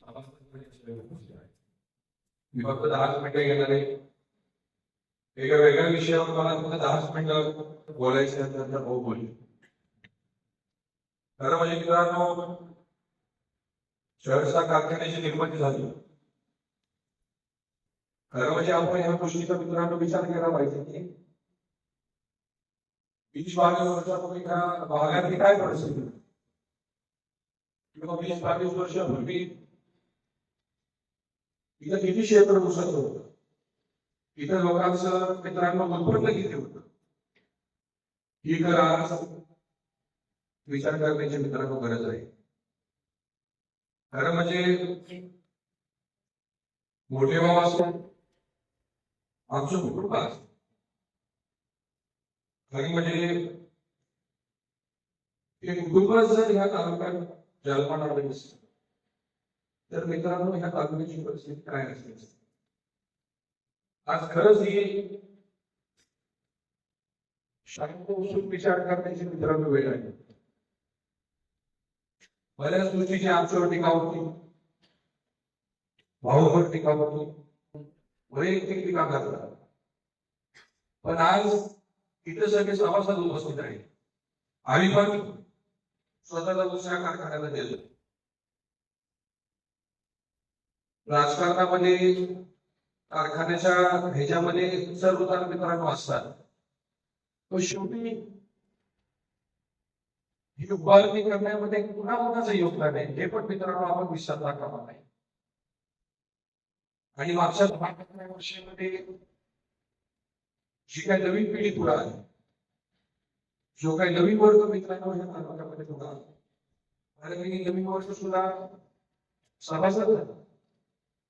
मी फक्त दहाच मिनिटं घेणार आहे एका वेगळ्या विषयावर मला फक्त दहाच मिनिटं बोलायचं आहे, त्यानंतर भाऊ बोल खरं म्हणजे मित्रांनो शहरसा कारखान्याची निर्मिती झाली खरं म्हणजे आपण ह्या गोष्टीचा मित्रांनो विचार केला पाहिजे की वीस बावीस वर्षापूर्वी भागातली काय परिस्थिती किंवा वीस बावीस वर्षापूर्वी इथं किती क्षेत्र उसत होतं? इथं लोकांचं मित्रांनो उत्पन्न किती होतं. ही करा विचार करण्याची मित्रांनो गरज आहे. खरं म्हणजे मोठे भाव असो आमचं कुटुंब असत खरी म्हणजे हे कुटुंबच जर ह्या तालुक्यात जन्माला नसतं तर मित्रांनो ह्या तालुक्याची परिस्थिती काय असते आज खरंच ही शांत विचार करण्याची मित्रांनो वेळ आहे. बऱ्याच गोष्टीची आमच्यावर टीका होती. भाऊवर टीका होती. वैयक्तिक टीका करतात. पण आज इथं सगळे सभासद उपस्थित आहेत. आम्ही पण स्वतःला दुसऱ्या कारखान्याला गेलो. राजकारणामध्ये कारखान्याच्या ह्याच्यामध्ये सर्व उतार मित्रांनो असतात. तो शेवटी ही उभारणी करण्यामध्ये कुणा कुणाचं योगदान आहे हे पण मित्रांनो आपण विसरता कामा नाही. आणि मागच्या दहा वर्षामध्ये जी काही नवीन पिढी पुढे आहे जो काही नवीन वर्ग मित्रांनो ह्या तालुक्यामध्ये पुढे आला आणि नवीन वर्ग सुद्धा सभासद झाला.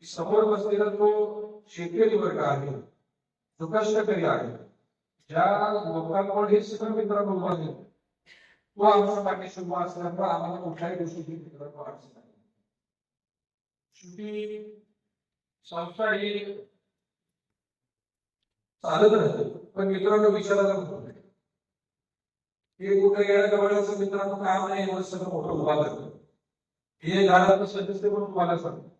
की समोर बसलेला जो शेतकरी वर्ग आहे जो कष्टकरी आहे. ज्या लोकांकडे हे सगळं मित्रांनो उभा आहे. तो आमचा पाठीशी उभा असल्यामुळे आम्हाला कुठल्याही गोष्टीची मित्रांनो अडचण नाही. शेवटी संस्था ही चालत राहते पण मित्रांनो विचारायला नको. हे कुठं गेल्या जवळचं मित्रांनो काम नाही एवढं सगळं मोठं उभा लागतं हे घरात सदस्य पण तुम्हाला सांगतो.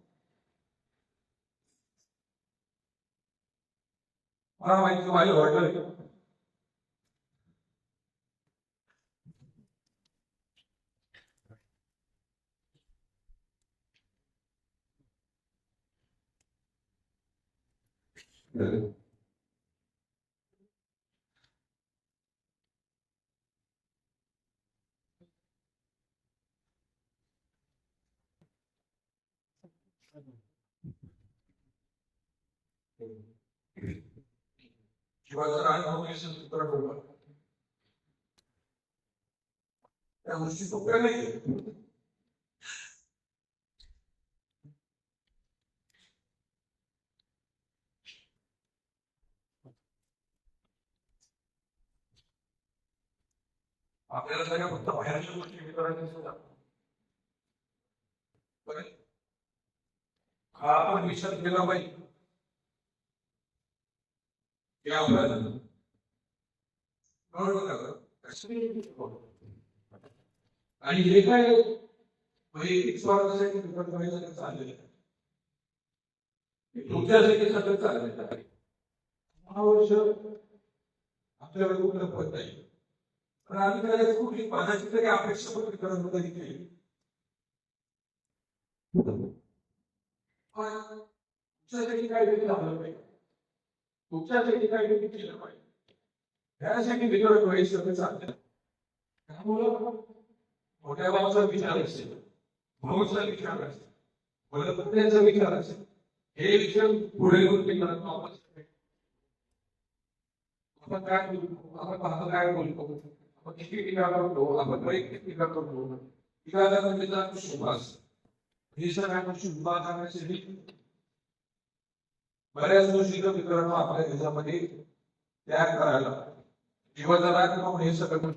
मला माहिती माझी हॉटेल आहे किंवा जर आणि काँग्रेसचं सूत्र ठेवलं त्या गोष्टी सोप्या नाही आपल्याला सगळ्या फक्त बाहेरच्या गोष्टी विचारायच्या सुद्धा हा आपण विचार केला पाहिजे. हे आणि हे काय वैयक्तिक स्वार्थासाठी विकत करायचं चाललेलं आहे तुमच्यासाठी चाललेलं आहे दहा वर्ष। आपल्याकडे कुठलं पद नाही पण आम्ही त्याला कुठली पानाची तरी अपेक्षा पण करत कधी केली पण तुमच्यासाठी काय तरी झालं पाहिजे तुमच्यासाठी काहीतरी केलं पाहिजे त्यासाठी विचार वयस्कर चाललं त्यामुळं मोठ्या भावाचा विचार असेल भाऊचा विचार असेल वडपत्न्याचा विचार असेल हे विचार पुढे घेऊन मित्रांनो आपण सगळे- आपण काय बोलतो आपण पाहतो काय बोलतो आपण किती टीका करतो आपण वैयक्तिक टीका करतो टीका करण्याचा मित्रांनो शुभ असतं हे सगळ्या गोष्टी उभा करण्यासाठी बऱ्याच गोष्टी मित्रांनो आपल्या देशामध्ये त्याग करायला किंवा जरा हे सगळं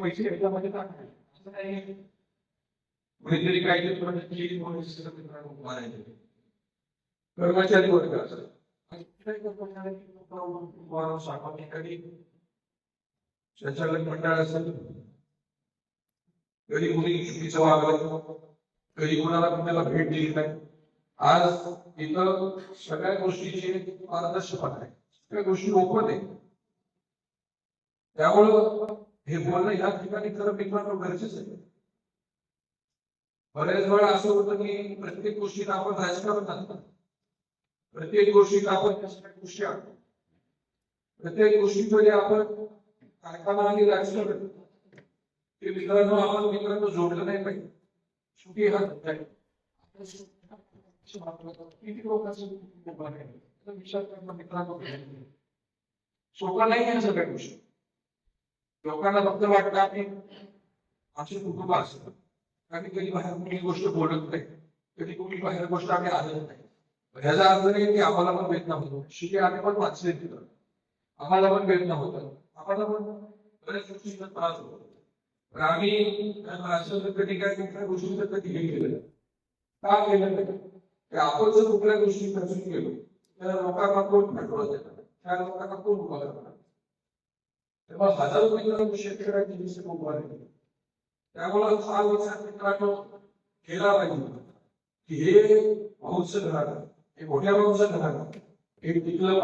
पैसे याच्यामध्ये टाकायचे काही कुणीतरी काहीतरी म्हणजे सगळं कर्मचारी वर्ग असेल आणि कधी संचालक मंडळ असेल कधी कुणी चुकीचं वागलं कधी कुणाला कुणाला भेट दिली नाही आज इथं सगळ्या गोष्टीची पारदर्शकता आहे. सगळ्या गोष्टी ओपन आहे त्यामुळं हे बोलणं या ठिकाणी खरं मित्रांनो गरजेचं आहे. बऱ्याच वेळा असं होतं की प्रत्येक गोष्टीत आपण राजकारण आणतो प्रत्येक गोष्टीत आपण गोष्टी आणतो. प्रत्येक गोष्टीमध्ये आपण कारखाना आणि राजकारण ते मित्रांनो आपण मित्रांनो जोडलं नाही पाहिजे. शेवटी हा आहे. आहे? विचार करणं मित्रांनो सोपं नाही या सगळ्या गोष्टी लोकांना फक्त वाटतं की आमचे कुटुंब असतं आणि कधी बाहेर कुठली गोष्ट बोलत नाही कधी कुठली बाहेर गोष्ट आम्ही आणत नाही ह्याचा अर्थ नाही की आम्हाला पण वेदना होतो शिके आम्ही पण वाचले तिथं आम्हाला पण वेदना होतं आम्हाला पण बऱ्याच गोष्टींचा त्रास होतो पण आम्ही असं कधी काय गोष्टीचं कधी हे केलं का केलं आपण जर कुठल्या गोष्टी खर्चून गेलो? तर लोकांना कोण पाठवलं देणार त्या लोकांना कोण उभा करणार तेव्हा हजारो मित्रांनो शेतकऱ्यांची दिवशी उभा राहिली त्यामुळे हा विचार मित्रांनो केला पाहिजे. की हे भाऊचं घर हे मोठ्या भाऊचं घर हे टिकलं